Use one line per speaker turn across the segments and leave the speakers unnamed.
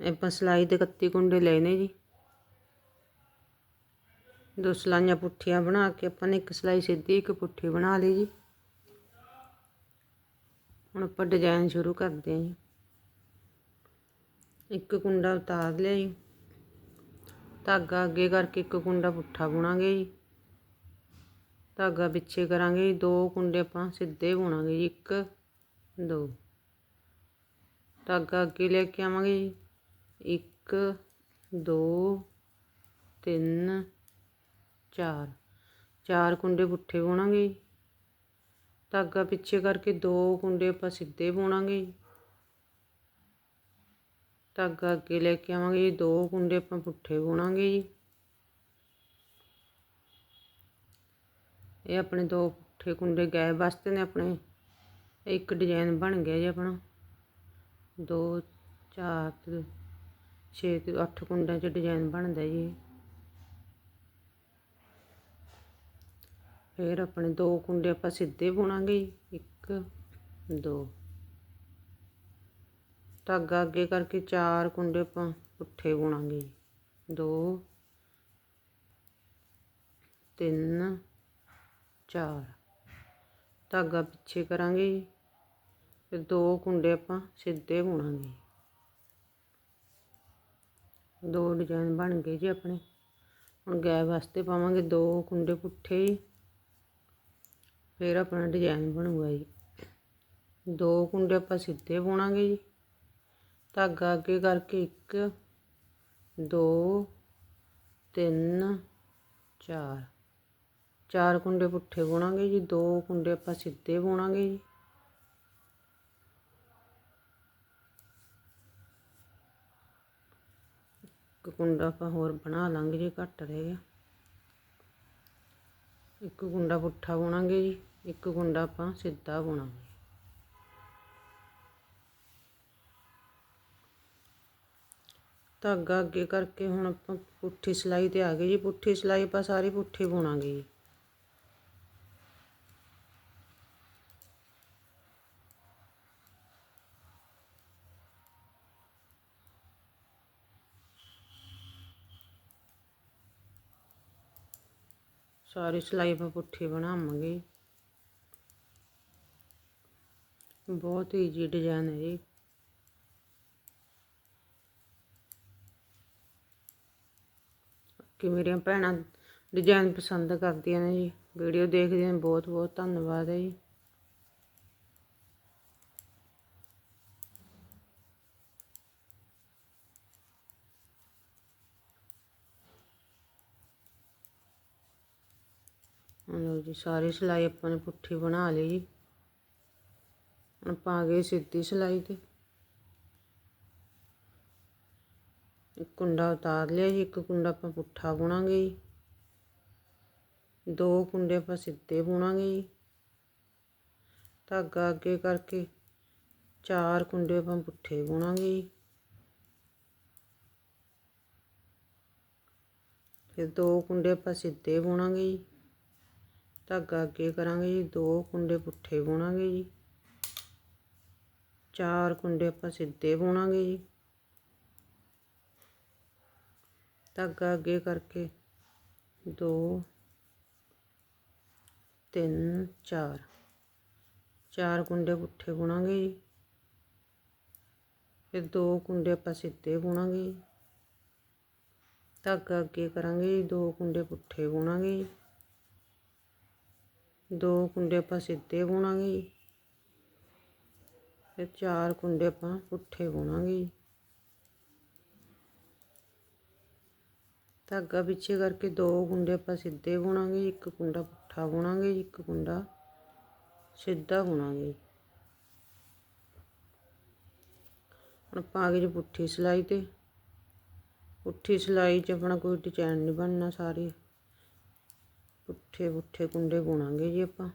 ਆਪਾਂ ਸਲਾਈ ਦੇ 31 ਕੁੰਡੇ ਲਏ ਨੇ ਜੀ। ਦੋ ਸਲਾਈਆਂ ਪੁੱਠੀਆਂ ਬਣਾ ਕੇ ਆਪਾਂ ਨੇ ਇੱਕ ਸਲਾਈ ਸਿੱਧੀ, ਇੱਕ ਪੁੱਠੀ ਬਣਾ ਲਈ ਜੀ। ਹੁਣ ਆਪਾਂ ਡਿਜ਼ਾਈਨ ਸ਼ੁਰੂ ਕਰਦੇ ਹਾਂ ਜੀ। ਇੱਕ ਕੁੰਡਾ ਉਤਾਰ ਲਿਆ ਜੀ। ਧਾਗਾ ਅੱਗੇ ਕਰਕੇ ਇੱਕ ਕੁੰਡਾ ਪੁੱਠਾ ਬੁਣਾਂਗੇ ਜੀ। ਧਾਗਾ ਪਿੱਛੇ ਕਰਾਂਗੇ ਜੀ। ਦੋ ਕੁੰਡੇ ਆਪਾਂ ਸਿੱਧੇ ਬੁਣਾਂਗੇ ਜੀ। ਇੱਕ, ਦੋ। ਧਾਗਾ ਅੱਗੇ ਲੈ ਕੇ ਆਵਾਂਗੇ ਜੀ। ਇੱਕ, ਦੋ, ਤਿੰਨ, ਚਾਰ। ਚਾਰ ਕੁੰਡੇ ਪੁੱਠੇ ਬੁਣਾਂਗੇ ਧਾਗਾ ਪਿੱਛੇ ਕਰਕੇ ਦੋ ਕੁੰਡੇ ਆਪਾਂ ਸਿੱਧੇ ਬੁਣਾਂਗੇ ਜੀ ਧਾਗਾ ਅੱਗੇ ਲੈ ਕੇ ਆਵਾਂਗੇ। ਜੀ ਦੋ ਕੁੰਡੇ ਆਪਾਂ ਪੁੱਠੇ ਬੁਣਾਂਗੇ ਜੀ। ਇਹ ਆਪਣੇ ਦੋ ਪੁੱਠੇ ਕੁੰਡੇ ਗਏ ਵਾਸਤੇ ਨੇ ਆਪਣੇ। ਇੱਕ ਡਿਜ਼ਾਈਨ ਬਣ ਗਿਆ ਜੀ ਆਪਣਾ। ਦੋ, ਚਾਰ 6 ਤੇ 8 ਕੁੰਡਾਂ 'ਚ ਡਿਜ਼ਾਈਨ ਬਣਦਾ ਜੀ ਫਿਰ ਆਪਣੇ ਦੋ ਕੁੰਡੇ ਆਪਾਂ ਸਿੱਧੇ ਬੁਣਾਂਗੇ ਇੱਕ, ਦੋ। ਧਾਗਾ ਅੱਗੇ ਕਰਕੇ ਚਾਰ ਕੁੰਡੇ ਆਪਾਂ ਪੁੱਠੇ ਬੁਣਾਂਗੇ ਦੋ, ਤਿੰਨ, ਚਾਰ। ਧਾਗਾ ਪਿੱਛੇ ਕਰਾਂਗੇ ਫਿਰ ਦੋ ਕੁੰਡੇ ਆਪਾਂ ਸਿੱਧੇ ਬੁਣਾਂਗੇ ਦੋ ਡਿਜ਼ਾਈਨ ਬਣ ਗਏ ਜੀ ਆਪਣੇ। ਹੁਣ ਗੈ ਵਾਸਤੇ ਪਾਵਾਂਗੇ ਦੋ ਕੁੰਡੇ ਪੁੱਠੇ ਫਿਰ ਆਪਣਾ ਡਿਜ਼ਾਈਨ ਬਣੂਗਾ ਜੀ। ਦੋ ਕੁੰਡੇ ਆਪਾਂ ਸਿੱਧੇ ਬੁਣਾਂਗੇ ਜੀ। ਧਾਗਾ ਅੱਗੇ ਕਰਕੇ ਇੱਕ, ਦੋ, ਤਿੰਨ, ਚਾਰ। ਚਾਰ ਕੁੰਡੇ ਪੁੱਠੇ ਬੁਣਾਂਗੇ ਜੀ। ਦੋ ਕੁੰਡੇ ਆਪਾਂ ਸਿੱਧੇ ਬੁਣਾਂਗੇ ਜੀ। ਇੱਕ ਕੁੰਡਾ ਆਪਾਂ ਹੋਰ ਬਣਾ ਲਾਂਗੇ ਜੀ ਘੱਟ ਰਹਿ ਗਿਆ। ਇੱਕ ਕੁੰਡਾ ਪੁੱਠਾ ਬੁਣਾਂਗੇ ਜੀ, ਇੱਕ ਕੁੰਡਾ ਆਪਾਂ ਸਿੱਧਾ ਬੁਣਾਂਗੇ। ਧਾਗਾ ਅੱਗੇ ਕਰਕੇ ਹੁਣ ਆਪਾਂ ਪੁੱਠੀ ਸਿਲਾਈ ਤੇ ਆ ਗਏ ਜੀ, ਪੁੱਠੀ ਸਿਲਾਈ ਆਪਾਂ ਸਾਰੀ ਪੁੱਠੀ ਬੁਣਾਂਗੇ ਜੀ। ਸਾਰੀ ਸਲਾਈ ਆਪਾਂ ਪੁੱਠੀ ਬਣਾਵਾਂਗੇ। ਬਹੁਤ ਈਜੀ ਡਿਜ਼ਾਈਨ ਹੈ ਜੀ। ਕਿ ਮੇਰੀਆਂ ਭੈਣਾਂ ਡਿਜ਼ਾਈਨ ਪਸੰਦ ਕਰਦੀਆਂ ਨੇ ਜੀ। ਵੀਡੀਓ ਦੇਖਦੀਆਂ ਬਹੁਤ ਬਹੁਤ ਧੰਨਵਾਦ ਹੈ ਜੀ। ਲਓ ਜੀ, ਸਾਰੀ ਸਿਲਾਈ ਆਪਾਂ ਨੇ ਪੁੱਠੀ ਬਣਾ ਲਈ ਜੀ। ਹੁਣ ਪਾ ਗਏ ਸਿੱਧੀ ਸਿਲਾਈ ਤੇ। ਇੱਕ ਕੁੰਡਾ ਉਤਾਰ ਲਿਆ ਜੀ, ਇੱਕ ਕੁੰਡਾ ਆਪਾਂ ਪੁੱਠਾ ਬੁਣਾਂਗੇ ਜੀ। ਦੋ ਕੁੰਡੇ ਆਪਾਂ ਸਿੱਧੇ ਬੁਣਾਂਗੇ ਜੀ। ਧਾਗਾ ਅੱਗੇ ਕਰਕੇ ਚਾਰ ਕੁੰਡੇ ਆਪਾਂ ਪੁੱਠੇ ਬੁਣਾਂਗੇ ਜੀ। ਫਿਰ ਦੋ ਕੁੰਡੇ ਆਪਾਂ ਸਿੱਧੇ ਬੁਣਾਂਗੇ ਜੀ। ਧਾਗਾ ਅੱਗੇ ਕਰਾਂਗੇ ਜੀ, ਦੋ ਕੁੰਡੇ ਪੁੱਠੇ ਬੁਣਾਂਗੇ ਜੀ। ਚਾਰ ਕੁੰਡੇ ਆਪਾਂ ਸਿੱਧੇ ਬੁਣਾਂਗੇ ਜੀ। ਧਾਗਾ ਅੱਗੇ ਕਰਕੇ ਦੋ, ਤਿੰਨ, ਚਾਰ। ਚਾਰ ਕੁੰਡੇ ਪੁੱਠੇ ਬੁਣਾਂਗੇ ਜੀ। ਫਿਰ ਦੋ ਕੁੰਡੇ ਆਪਾਂ ਸਿੱਧੇ ਬੁਣਾਂਗੇ ਧਾਗਾ ਅੱਗੇ ਕਰਾਂਗੇ ਜੀ, ਦੋ ਕੁੰਡੇ ਪੁੱਠੇ ਬੁਣਾਂਗੇ ਜੀ। ਦੋ ਕੁੰਡੇ ਆਪਾਂ ਸਿੱਧੇ ਬੁਣਾਂਗੇ ਤੇ ਚਾਰ ਕੁੰਡੇ ਆਪਾਂ ਪੁੱਠੇ ਬੁਣਾਂਗੇ ਜੀ। ਧਾਗਾ ਪਿੱਛੇ ਕਰਕੇ ਦੋ ਕੁੰਡੇ ਆਪਾਂ ਸਿੱਧੇ ਬੁਣਾਂਗੇ ਇੱਕ ਕੁੰਡਾ ਪੁੱਠਾ ਬੁਣਾਂਗੇ ਇੱਕ ਕੁੰਡਾ ਸਿੱਧਾ ਬੁਣਾਂਗੇ ਹੁਣ ਆਪਾਂ ਆ ਗਏ ਜੀ ਪੁੱਠੀ ਸਿਲਾਈ ਤੇ। ਪੁੱਠੀ ਸਿਲਾਈ 'ਚ ਆਪਣਾ ਕੋਈ ਡਿਜ਼ਾਈਨ ਨਹੀਂ ਬਣਨਾ ਸਾਰੇ। ਪੁੱਠੇ ਪੁੱਠੇ ਕੁੰਡੇ ਬੁਣਾਂਗੇ ਜੀ ਆਪਾਂ।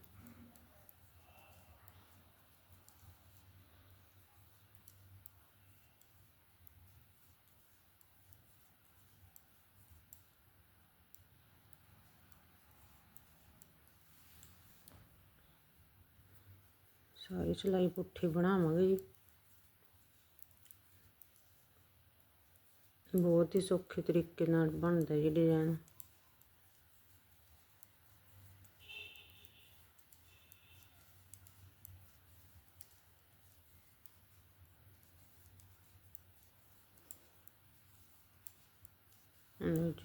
ਸਾਰੀ ਸਿਲਾਈ ਪੁੱਠੀ ਬਣਾਵਾਂਗੇ ਜੀ। ਬਹੁਤ ਹੀ ਸੌਖੇ ਤਰੀਕੇ ਨਾਲ ਬਣਦਾ ਜੀ ਡਿਜ਼ਾਈਨ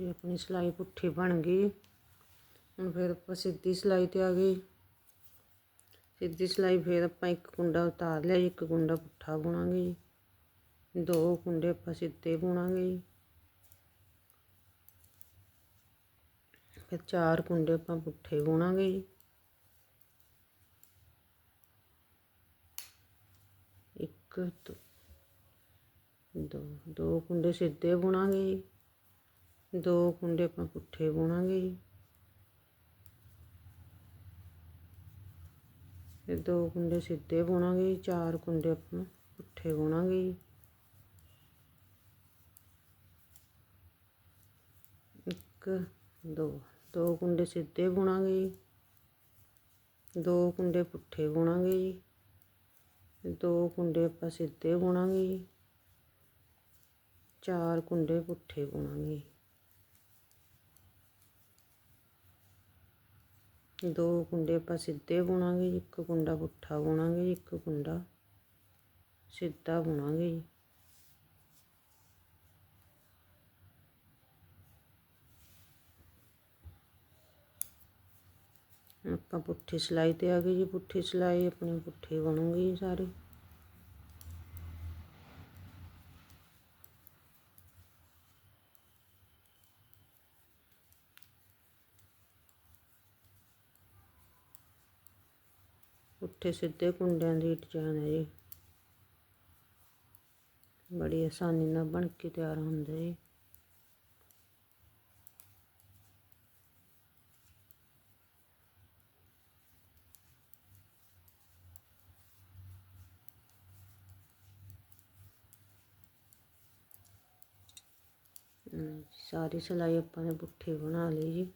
ਹੁਣ ਜੀ ਆਪਣੀ ਸਿਲਾਈ ਪੁੱਠੀ ਬਣ ਗਈ ਹੁਣ ਫਿਰ ਆਪਾਂ ਸਿੱਧੀ ਸਿਲਾਈ ਤੇ ਆ ਗਏ ਸਿੱਧੀ ਸਿਲਾਈ ਫਿਰ ਆਪਾਂ ਇੱਕ ਕੁੰਡਾ ਉਤਾਰ ਲਿਆ ਜੀ, ਇੱਕ ਕੁੰਡਾ ਪੁੱਠਾ ਬੁਣਾਂਗੇ ਜੀ ਦੋ ਕੁੰਡੇ ਆਪਾਂ ਸਿੱਧੇ ਬੁਣਾਂਗੇ ਜੀ ਫਿਰ ਚਾਰ ਕੁੰਡੇ ਆਪਾਂ ਪੁੱਠੇ ਬੁਣਾਂਗੇ ਜੀ ਇੱਕ ਦੋ ਦੋ ਦੋ ਕੁੰਡੇ ਸਿੱਧੇ ਬੁਣਾਂਗੇ ਜੀ ਦੋ ਕੁੰਡੇ ਆਪਾਂ ਪੁੱਠੇ ਬੁਣਾਂਗੇ ਜੀ। ਫਿਰ ਦੋ ਕੁੰਡੇ ਸਿੱਧੇ ਬੁਣਾਂਗੇ ਜੀ, ਚਾਰ ਕੁੰਡੇ ਆਪਾਂ ਪੁੱਠੇ ਬੁਣਾਂਗੇ ਜੀ। ਇੱਕ, ਦੋ ਦੋ ਕੁੰਡੇ ਸਿੱਧੇ ਬੁਣਾਂਗੇ ਜੀ। ਦੋ ਕੁੰਡੇ ਪੁੱਠੇ ਬੁਣਾਂਗੇ ਜੀ। ਦੋ ਕੁੰਡੇ ਆਪਾਂ ਸਿੱਧੇ ਬੁਣਾਂਗੇ ਜੀ। ਚਾਰ ਕੁੰਡੇ ਪੁੱਠੇ ਬੁਣਾਂਗੇ ਦੋ ਕੁੰਡੇ ਆਪਾਂ ਸਿੱਧੇ ਬੁਣਾਂਗੇ ਜੀ, ਇੱਕ ਕੁੰਡਾ ਪੁੱਠਾ ਬੁਣਾਂਗੇ ਜੀ, ਇੱਕ ਕੁੰਡਾ ਸਿੱਧਾ ਬੁਣਾਂਗੇ ਜੀ। ਆਪਾਂ ਪੁੱਠੀ ਸਿਲਾਈ ਤੇ ਆ ਗਏ ਜੀ, ਪੁੱਠੀ ਸਿਲਾਈ ਆਪਣੀ ਪੁੱਠੀ ਬਣੂਗੀ ਜੀ ਸਾਰੀ। ਪੁੱਠੇ ਸਿੱਧੇ ਕੁੰਡਿਆਂ ਦੀ ਡਿਜ਼ਾਈਨ ਹੈ ਜੀ। ਬੜੀ ਆਸਾਨੀ ਨਾਲ ਬਣ ਕੇ ਤਿਆਰ ਹੁੰਦਾ ਜੀ। ਹਮ, ਸਾਰੀ ਸਿਲਾਈ ਆਪਾਂ ਨੇ ਪੁੱਠੀ ਬਣਾ ਲਈ ਜੀ।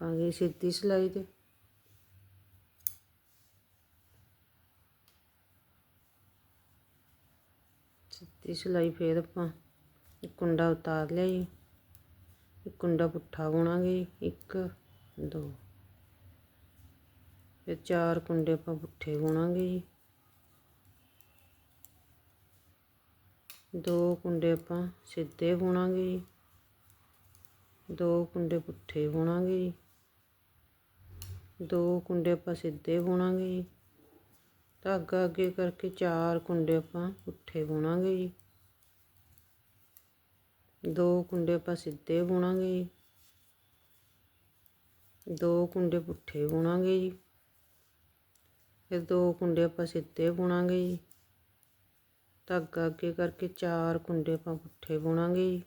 ਆਪਾਂ ਗਏ ਸਿੱਧੀ ਸਿਲਾਈ ਤੇ। ਸਿੱਧੀ ਸਿਲਾਈ ਫੇਰ ਆਪਾਂ ਇੱਕ ਕੁੰਡਾ ਉਤਾਰ ਲਿਆ ਜੀ। ਇੱਕ ਕੁੰਡਾ ਪੁੱਠਾ ਬੁਣਾਂਗੇ ਜੀ, ਇੱਕ ਦੋ। ਫਿਰ ਚਾਰ ਕੁੰਡੇ ਆਪਾਂ ਪੁੱਠੇ ਬੁਣਾਂਗੇ ਜੀ। ਦੋ ਕੁੰਡੇ ਆਪਾਂ ਸਿੱਧੇ ਬੁਣਾਂਗੇ ਜੀ। ਦੋ ਕੁੰਡੇ ਪੁੱਠੇ ਬੁਣਾਂਗੇ ਜੀ। ਦੋ ਕੁੰਡੇ ਆਪਾਂ ਸਿੱਧੇ ਬੁਣਾਂਗੇ ਜੀ। ਧਾਗਾ ਅੱਗੇ ਕਰਕੇ ਚਾਰ ਕੁੰਡੇ ਆਪਾਂ ਪੁੱਠੇ ਬੁਣਾਂਗੇ ਜੀ। ਦੋ ਕੁੰਡੇ ਆਪਾਂ ਸਿੱਧੇ ਬੁਣਾਂਗੇ ਜੀ। ਦੋ ਕੁੰਡੇ ਪੁੱਠੇ ਬੁਣਾਂਗੇ ਜੀ। ਫਿਰ ਦੋ ਕੁੰਡੇ ਆਪਾਂ ਸਿੱਧੇ ਬੁਣਾਂਗੇ ਜੀ। ਧਾਗਾ ਅੱਗੇ ਕਰਕੇ ਚਾਰ ਕੁੰਡੇ ਆਪਾਂ ਪੁੱਠੇ ਬੁਣਾਂਗੇ ਜੀ।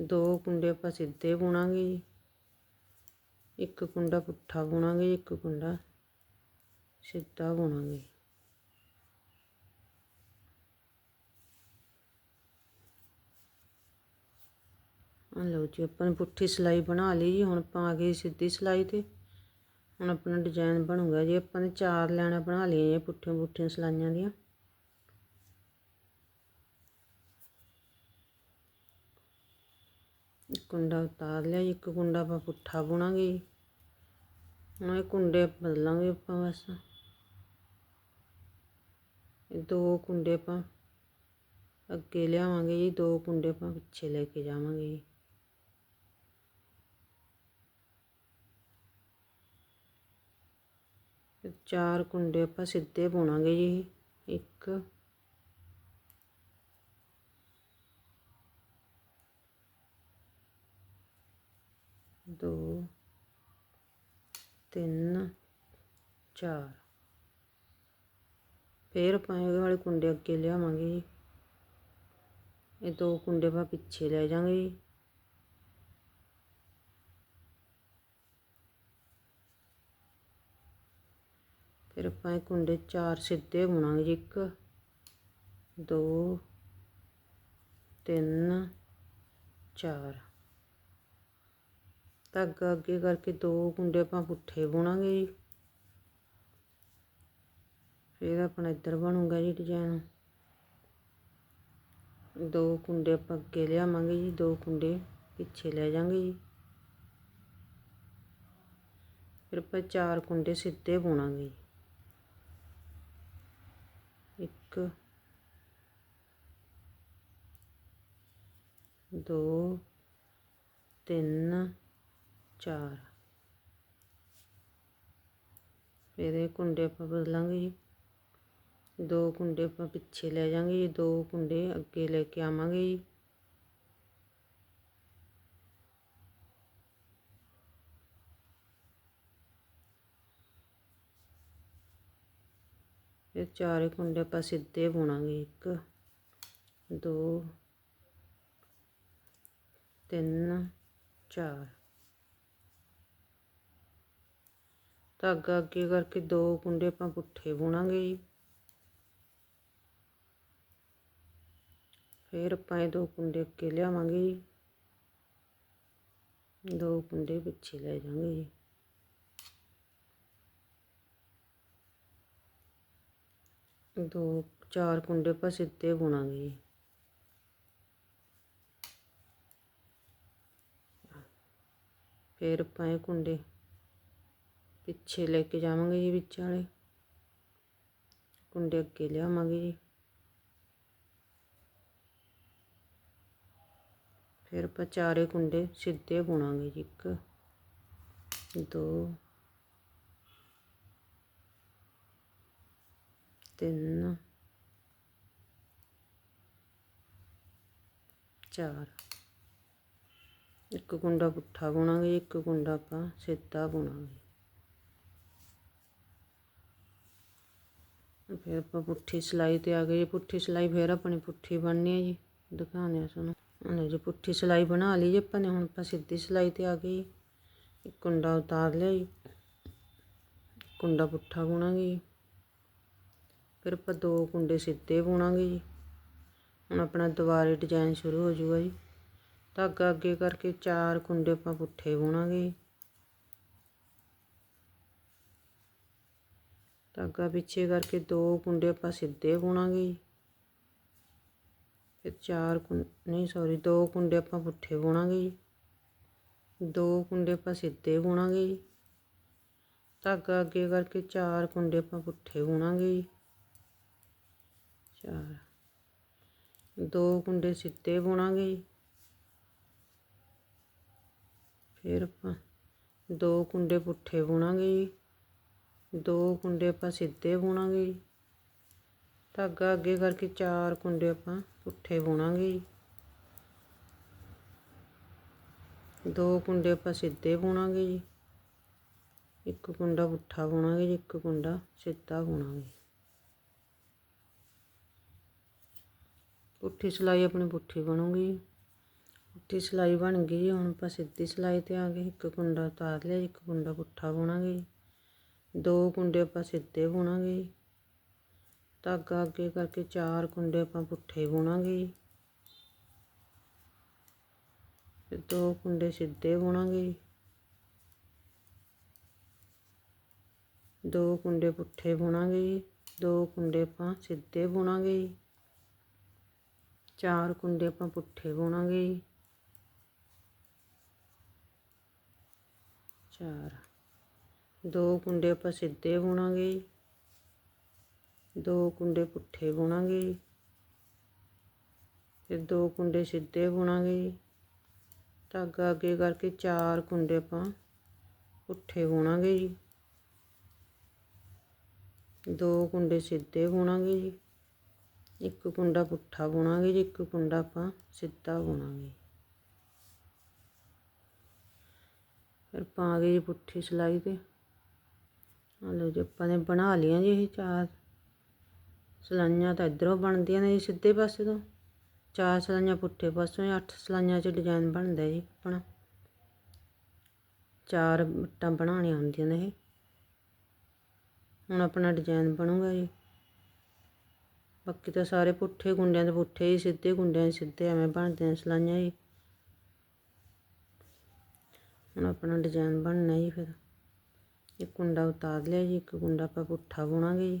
ਦੋ ਕੁੰਡੇ ਆਪਾਂ ਸਿੱਧੇ ਬੁਣਾਂਗੇ ਜੀ। ਇੱਕ ਕੁੰਡਾ ਪੁੱਠਾ ਬੁਣਾਂਗੇ, ਇੱਕ ਕੁੰਡਾ ਸਿੱਧਾ ਬੁਣਾਂਗੇ। ਆ ਲਓ ਜੀ, ਆਪਾਂ ਨੇ ਪੁੱਠੀ ਸਿਲਾਈ ਬਣਾ ਲਈ ਜੀ, ਹੁਣ ਆਪਾਂ ਆ ਗਏ ਸਿੱਧੀ ਸਿਲਾਈ ਤੇ। ਹੁਣ ਆਪਣਾ ਡਿਜ਼ਾਈਨ ਬਣੂਗਾ ਜੀ, ਆਪਾਂ ਨੇ ਚਾਰ ਲਾਈਨਾਂ ਬਣਾ ਲਈਆਂ ਜੀ ਪੁੱਠੀਆਂ ਪੁੱਠੀਆਂ ਸਿਲਾਈਆਂ ਦੀਆਂ ਇੱਕ ਕੁੰਡਾ ਉਤਾਰ ਲਿਆ ਜੀ, ਇੱਕ ਕੁੰਡਾ ਆਪਾਂ ਪੁੱਠਾ ਬੁਣਾਂਗੇ ਜੀ। ਹੁਣ ਇਹ ਕੁੰਡੇ ਬਦਲਾਂਗੇ ਆਪਾਂ ਬਸ ਇਹ ਦੋ ਕੁੰਡੇ ਆਪਾਂ ਅੱਗੇ ਲਿਆਵਾਂਗੇ ਜੀ ਦੋ ਕੁੰਡੇ ਆਪਾਂ ਪਿੱਛੇ ਲੈ ਕੇ ਜਾਵਾਂਗੇ ਜੀ ਚਾਰ ਕੁੰਡੇ ਆਪਾਂ ਸਿੱਧੇ ਬੁਣਾਂਗੇ ਜੀ ਇੱਕ ਦੋ ਤਿੰਨ ਚਾਰ ਫੇਰ ਆਪਾਂ ਇਹ ਵਾਲੇ ਕੁੰਡੇ ਅੱਗੇ ਲਿਆਵਾਂਗੇ ਜੀ ਇਹ ਦੋ ਕੁੰਡੇ ਆਪਾਂ ਪਿੱਛੇ ਲੈ ਜਾਵਾਂਗੇ ਜੀ ਫਿਰ ਆਪਾਂ ਇਹ ਕੁੰਡੇ ਚਾਰ ਸਿੱਧੇ ਬੁਣਾਂਗੇ ਜੀ ਇੱਕ ਦੋ ਤਿੰਨ ਚਾਰ ਧਾਗਾ ਅੱਗੇ ਕਰਕੇ ਦੋ ਕੁੰਡੇ ਆਪਾਂ ਪੁੱਠੇ ਬੁਣਾਂਗੇ ਜੀ। ਫਿਰ ਆਪਣਾ ਇੱਧਰ ਬਣੂਗਾ ਜੀ ਡਿਜ਼ਾਈਨ ਦੋ ਕੁੰਡੇ ਆਪਾਂ ਅੱਗੇ ਲਿਆਵਾਂਗੇ ਜੀ, ਦੋ ਕੁੰਡੇ ਪਿੱਛੇ ਲੈ ਜਾਵਾਂਗੇ ਜੀ। ਫਿਰ ਆਪਾਂ ਚਾਰ ਕੁੰਡੇ ਸਿੱਧੇ ਬੁਣਾਂਗੇ ਇੱਕ, ਦੋ, ਤਿੰਨ ਚਾਰ। ਫਿਰ ਇਹ ਕੁੰਡੇ ਆਪਾਂ ਬਦਲਾਂਗੇ ਜੀ। ਦੋ ਕੁੰਡੇ ਆਪਾਂ ਪਿੱਛੇ ਲੈ ਜਾਵਾਂਗੇ ਜੀ, ਦੋ ਕੁੰਡੇ ਅੱਗੇ ਲੈ ਕੇ ਆਵਾਂਗੇ ਜੀ। ਇਹ ਚਾਰੇ ਕੁੰਡੇ ਆਪਾਂ ਸਿੱਧੇ ਬੁਣਾਂਗੇ ਇੱਕ, ਦੋ, ਤਿੰਨ, ਚਾਰ। ਧਾਗਾ ਅੱਗੇ ਕਰਕੇ ਦੋ ਕੁੰਡੇ ਆਪਾਂ ਪੁੱਠੇ ਬੁਣਾਂਗੇ ਜੀ। ਫਿਰ ਆਪਾਂ ਇਹ ਦੋ ਕੁੰਡੇ ਅੱਗੇ ਲਿਆਵਾਂਗੇ ਜੀ। ਦੋ ਕੁੰਡੇ ਪਿੱਛੇ ਲੈ ਜਾਵਾਂਗੇ ਜੀ। ਦੋ, ਚਾਰ ਕੁੰਡੇ ਆਪਾਂ ਸਿੱਧੇ ਬੁਣਾਂਗੇ ਜੀ। ਫਿਰ ਆਪਾਂ ਇਹ ਕੁੰਡੇ ਪਿੱਛੇ ਲੈ ਕੇ ਜਾਵਾਂਗੇ ਜੀ ਵਿੱਚ ਵਾਲੇ। ਕੁੰਡੇ ਅੱਗੇ ਲਿਆਵਾਂਗੇ ਜੀ। ਫਿਰ ਆਪਾਂ ਚਾਰੇ ਕੁੰਡੇ ਸਿੱਧੇ ਬੁਣਾਂਗੇ ਜੀ ਇੱਕ, ਦੋ, ਤਿੰਨ, ਚਾਰ। ਇੱਕ ਕੁੰਡਾ ਪੁੱਠਾ ਬੁਣਾਂਗੇ ਇੱਕ ਕੁੰਡਾ ਆਪਾਂ ਸਿੱਧਾ ਬੁਣਾਂਗੇ। ਫਿਰ ਆਪਾਂ ਪੁੱਠੀ ਸਿਲਾਈ ਤੇ ਆ ਗਏ ਪੁੱਠੀ ਸਿਲਾਈ ਫਿਰ ਆਪਣੀ ਪੁੱਠੀ ਬਣਨੀ ਹੈ ਜੀ। ਦਿਖਾਉਂਦੇ ਆ ਤੁਹਾਨੂੰ। ਹੁਣ ਜੀ, ਪੁੱਠੀ ਸਿਲਾਈ ਬਣਾ ਲਈ ਜੀ ਆਪਾਂ ਨੇ। ਹੁਣ ਆਪਾਂ ਸਿੱਧੀ ਸਿਲਾਈ ਤੇ ਆ ਗਏ ਇੱਕ ਕੁੰਡਾ ਉਤਾਰ ਲਿਆ ਜੀ। ਕੁੰਡਾ ਪੁੱਠਾ ਬੁਣਾਂਗੇ ਜੀ। ਫਿਰ ਆਪਾਂ ਦੋ ਕੁੰਡੇ ਸਿੱਧੇ ਬੁਣਾਂਗੇ ਜੀ। ਹੁਣ ਆਪਣਾ ਦੁਬਾਰੇ ਡਿਜ਼ਾਈਨ ਸ਼ੁਰੂ ਹੋ ਜਾਊਗਾ ਜੀ। ਧਾਗਾ ਅੱਗੇ ਕਰਕੇ ਚਾਰ ਕੁੰਡੇ ਆਪਾਂ ਪੁੱਠੇ ਬੁਣਾਂਗੇ ਧਾਗਾ ਪਿੱਛੇ ਕਰਕੇ ਦੋ ਕੁੰਡੇ ਆਪਾਂ ਸਿੱਧੇ ਬੁਣਾਂਗੇ ਫਿਰ ਚਾਰ ਕੁੰ, ਨਹੀਂ ਸੌਰੀ ਦੋ ਕੁੰਡੇ ਆਪਾਂ ਪੁੱਠੇ ਬੁਣਾਂਗੇ ਦੋ ਕੁੰਡੇ ਆਪਾਂ ਸਿੱਧੇ ਬੁਣਾਂਗੇ ਧਾਗਾ ਅੱਗੇ ਕਰਕੇ ਚਾਰ ਕੁੰਡੇ ਆਪਾਂ ਪੁੱਠੇ ਬੁਣਾਂਗੇ ਚਾਰ। ਦੋ ਕੁੰਡੇ ਸਿੱਧੇ ਬੁਣਾਂਗੇ ਫਿਰ ਆਪਾਂ ਦੋ ਕੁੰਡੇ ਪੁੱਠੇ ਬੁਣਾਂਗੇ ਦੋ ਕੁੰਡੇ ਆਪਾਂ ਸਿੱਧੇ ਬੁਣਾਂਗੇ ਜੀ। ਧਾਗਾ ਅੱਗੇ ਕਰਕੇ ਚਾਰ ਕੁੰਡੇ ਆਪਾਂ ਪੁੱਠੇ ਬੁਣਾਂਗੇ ਦੋ ਕੁੰਡੇ ਆਪਾਂ ਸਿੱਧੇ ਬੁਣਾਂਗੇ ਜੀ। ਇੱਕ ਕੁੰਡਾ ਪੁੱਠਾ ਬੁਣਾਂਗੇ ਜੀ, ਇੱਕ ਕੁੰਡਾ ਸਿੱਧਾ ਬੁਣਾਂਗੇ ਪੁੱਠੀ ਸਿਲਾਈ ਆਪਣੀ ਪੁੱਠੀ ਬਣੂਗੀ ਪੁੱਠੀ ਸਿਲਾਈ ਬਣ ਗਈ ਹੁਣ ਆਪਾਂ ਸਿੱਧੀ ਸਿਲਾਈ ਤੇ ਆ ਗਏ ਇੱਕ ਕੁੰਡਾ ਉਤਾਰ ਲਿਆ ਇੱਕ ਕੁੰਡਾ ਪੁੱਠਾ ਬੁਣਾਂਗੇ ਦੋ ਕੁੰਡੇ ਆਪਾਂ ਸਿੱਧੇ ਬੁਣਾਂਗੇ। ਧਾਗਾ ਅੱਗੇ ਕਰਕੇ ਚਾਰ ਕੁੰਡੇ ਆਪਾਂ ਪੁੱਠੇ ਬੁਣਾਂਗੇ। ਫਿਰ ਦੋ ਕੁੰਡੇ ਸਿੱਧੇ ਬੁਣਾਂਗੇ। ਦੋ ਕੁੰਡੇ ਪੁੱਠੇ ਬੁਣਾਂਗੇ। ਦੋ ਕੁੰਡੇ ਆਪਾਂ ਸਿੱਧੇ ਬੁਣਾਂਗੇ। ਚਾਰ ਕੁੰਡੇ ਆਪਾਂ ਪੁੱਠੇ ਬੁਣਾਂਗੇ। ਚਾਰ। ਦੋ ਕੁੰਡੇ ਆਪਾਂ ਸਿੱਧੇ ਬੁਣਾਂਗੇ ਦੋ ਕੁੰਡੇ ਪੁੱਠੇ ਬੁਣਾਂਗੇ ਫਿਰ ਦੋ ਕੁੰਡੇ ਸਿੱਧੇ ਬੁਣਾਂਗੇ ਧਾਗਾ ਅੱਗੇ ਕਰਕੇ ਚਾਰ ਕੁੰਡੇ ਆਪਾਂ ਪੁੱਠੇ ਬੁਣਾਂਗੇ ਜੀ। ਦੋ ਕੁੰਡੇ ਸਿੱਧੇ ਬੁਣਾਂਗੇ ਜੀ। ਇੱਕ ਕੁੰਡਾ ਪੁੱਠਾ ਬੁਣਾਂਗੇ ਜੀ, ਇੱਕ ਕੁੰਡਾ ਆਪਾਂ ਸਿੱਧਾ ਬੁਣਾਂਗੇ। ਫਿਰ ਪਾ ਗਏ ਜੀ ਪੁੱਠੀ ਸਿਲਾਈ ਤੇ। ਹਲੋ ਜੀ, ਆਪਾਂ ਨੇ ਬਣਾ ਲਈਆਂ ਜੀ ਇਹ ਚਾਰ। ਸਲਾਈਆਂ ਤਾਂ ਇਧਰੋਂ ਬਣਦੀਆਂ ਨੇ ਜੀ ਸਿੱਧੇ ਪਾਸੇ। ਤੋਂ ਚਾਰ ਸਲਾਈਆਂ ਪੁੱਠੇ ਪਾਸੋਂ ਅੱਠ ਸਲਾਈਆਂ 'ਚ ਡਿਜ਼ਾਈਨ ਬਣਦਾ ਜੀ ਆਪਣਾ। ਚਾਰ ਬੱਟਾਂ ਬਣਾਉਣੀਆਂ ਹੁੰਦੀਆਂ ਨੇ ਇਹ। ਹੁਣ ਆਪਣਾ ਡਿਜ਼ਾਈਨ ਬਣੂਗਾ ਜੀ। ਬਾਕੀ ਤਾਂ ਸਾਰੇ ਪੁੱਠੇ ਗੁੰਡਿਆਂ ਦੇ ਪੁੱਠੇ ਹੀ ਸਿੱਧੇ ਗੁੰਡਿਆਂ ਦੇ ਸਿੱਧੇ ਐਵੇਂ ਬਣਦੇ ਨੇ ਸਲਾਈਆਂ ਜੀ। ਹੁਣ ਆਪਣਾ ਡਿਜ਼ਾਈਨ ਬਣਨਾ ਜੀ ਫਿਰ। ਇੱਕ ਕੁੰਡਾ ਉਤਾਰ ਲਿਆ ਜੀ, ਇੱਕ ਕੁੰਡਾ ਆਪਾਂ ਪੁੱਠਾ ਬੁਣਾਂਗੇ ਜੀ।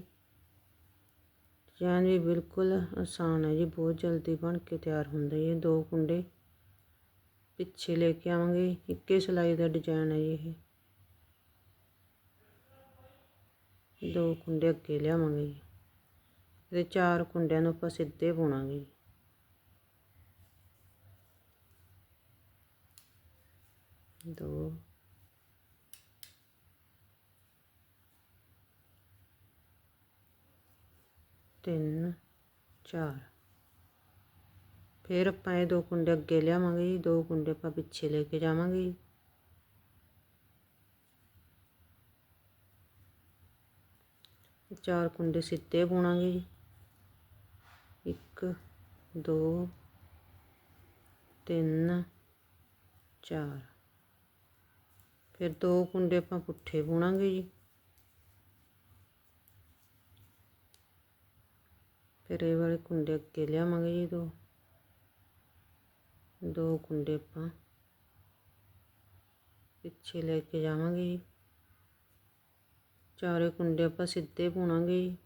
ਡਿਜ਼ਾਈਨ ਵੀ ਬਿਲਕੁਲ ਆਸਾਨ ਹੈ ਜੀ, ਬਹੁਤ ਜਲਦੀ ਬਣ ਕੇ ਤਿਆਰ ਹੁੰਦਾ ਜੀ ਦੋ ਕੁੰਡੇ। ਪਿੱਛੇ ਲੈ ਕੇ ਆਵਾਂਗੇ, ਇੱਕੇ ਸਿਲਾਈ ਦਾ ਡਿਜ਼ਾਈਨ ਹੈ ਜੀ ਇਹ। ਦੋ ਕੁੰਡੇ ਅੱਗੇ ਲਿਆਵਾਂਗੇ ਜੀ। ਇਹਦੇ ਚਾਰ ਕੁੰਡਿਆਂ ਨੂੰ ਆਪਾਂ ਸਿੱਧੇ ਬੁਣਾਂਗੇ ਜੀ। ਦੋ ਤਿੰਨ, ਚਾਰ। ਫਿਰ ਆਪਾਂ ਇਹ ਦੋ ਕੁੰਡੇ ਅੱਗੇ ਲਿਆਵਾਂਗੇ ਜੀ, ਦੋ ਕੁੰਡੇ ਆਪਾਂ ਪਿੱਛੇ ਲੈ ਕੇ ਜਾਵਾਂਗੇ ਜੀ। ਚਾਰ ਕੁੰਡੇ ਸਿੱਧੇ ਬੁਣਾਂਗੇ ਜੀ। ਇੱਕ, ਦੋ, ਤਿੰਨ, ਚਾਰ। ਫਿਰ ਦੋ ਕੁੰਡੇ ਆਪਾਂ ਪੁੱਠੇ ਬੁਣਾਂਗੇ ਜੀ। ਫਿਰ ਇਹ ਵਾਲੇ ਕੁੰਡੇ ਅੱਗੇ ਲਿਆਵਾਂਗੇ ਜੀ ਦੋ ਦੋ ਕੁੰਡੇ ਆਪਾਂ ਪਿੱਛੇ ਲੈ ਕੇ ਜਾਵਾਂਗੇ ਜੀ ਚਾਰੇ ਕੁੰਡੇ ਆਪਾਂ ਸਿੱਧੇ ਬੁਣਾਂਗੇ ਜੀ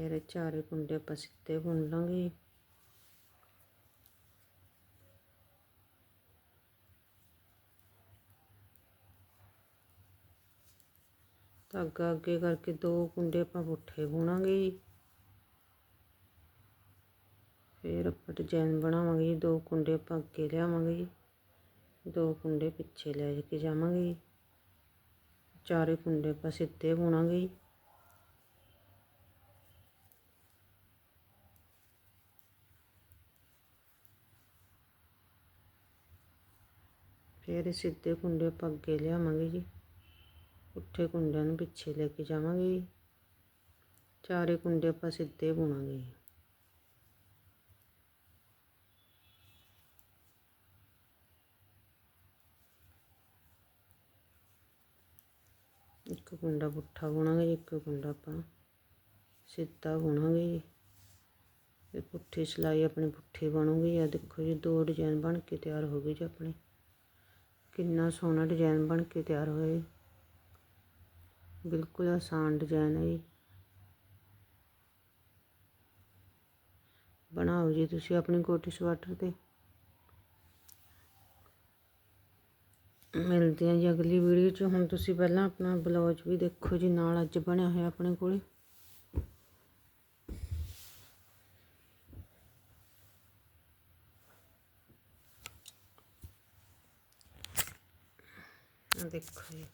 ਫਿਰ ਇਹ ਚਾਰੇ ਕੁੰਡੇ ਆਪਾਂ ਸਿੱਧੇ ਬੁਣ ਲਾਂਗੇ ਜੀ ਧਾਗਾ ਅੱਗੇ ਕਰਕੇ ਦੋ ਕੁੰਡੇ ਆਪਾਂ ਪੁੱਠੇ ਬੁਣਾਂਗੇ ਜੀ। ਫਿਰ ਆਪਾਂ ਡਿਜ਼ਾਈਨ ਬਣਾਵਾਂਗੇ ਜੀ, ਦੋ ਕੁੰਡੇ ਆਪਾਂ ਅੱਗੇ ਲਿਆਵਾਂਗੇ ਜੀ। ਦੋ ਕੁੰਡੇ ਪਿੱਛੇ ਲੈ ਕੇ ਜਾਵਾਂਗੇ ਚਾਰੇ ਕੁੰਡੇ ਆਪਾਂ ਸਿੱਧੇ ਬੁਣਾਂਗੇ ਫਿਰ ਇਹ ਸਿੱਧੇ ਕੁੰਡੇ ਆਪਾਂ ਅੱਗੇ ਲਿਆਵਾਂਗੇ ਜੀ। ਪੁੱਠੇ ਕੁੰਡਿਆਂ ਨੂੰ ਪਿੱਛੇ ਲੈ ਕੇ ਜਾਵਾਂਗੇ ਜੀ। ਚਾਰੇ ਕੁੰਡੇ ਆਪਾਂ ਸਿੱਧੇ ਬੁਣਾਂਗੇ ਜੀ। ਇੱਕ ਕੁੰਡਾ ਪੁੱਠਾ ਬੁਣਾਂਗੇ ਜੀ, ਇੱਕ ਕੁੰਡਾ ਆਪਾਂ ਸਿੱਧਾ ਬੁਣਾਂਗੇ ਜੀ। ਇਹ ਪੁੱਠੀ ਸਿਲਾਈ ਆਪਣੀ ਪੁੱਠੀ ਬਣੂਗੀ। ਆ ਦੇਖੋ ਜੀ, ਦੋ ਡਿਜ਼ਾਈਨ ਬਣ ਕੇ ਤਿਆਰ ਹੋ ਗਏ ਜੀ ਆਪਣੇ। ਕਿੰਨਾ ਸੋਹਣਾ ਡਿਜ਼ਾਈਨ ਬਣ ਕੇ ਤਿਆਰ ਹੋਇਆ ਹੋਏ ਬਿਲਕੁਲ ਆਸਾਨ ਡਿਜ਼ਾਈਨ ਹੈ ਜੀ। ਬਣਾਓ ਜੀ ਤੁਸੀਂ ਆਪਣੀ ਕੋਟੀ ਸਵਾਟਰ ਤੇ। ਮਿਲਦੇ ਹਾਂ ਜੀ ਅਗਲੀ ਵੀਡੀਓ 'ਚ। ਹੁਣ ਤੁਸੀਂ ਪਹਿਲਾਂ ਆਪਣਾ ਬਲੌਜ ਵੀ ਦੇਖੋ ਜੀ, ਨਾਲ ਅੱਜ ਬਣਿਆ ਹੋਇਆ ਆਪਣੇ ਕੋਲੇ। ਆ ਦੇਖੋ ਜੀ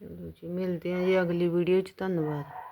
ਚਲੋ ਜੀ ਮਿਲਦੇ ਹਾਂ ਜੀ ਅਗਲੀ ਵੀਡੀਓ 'ਚ ਧੰਨਵਾਦ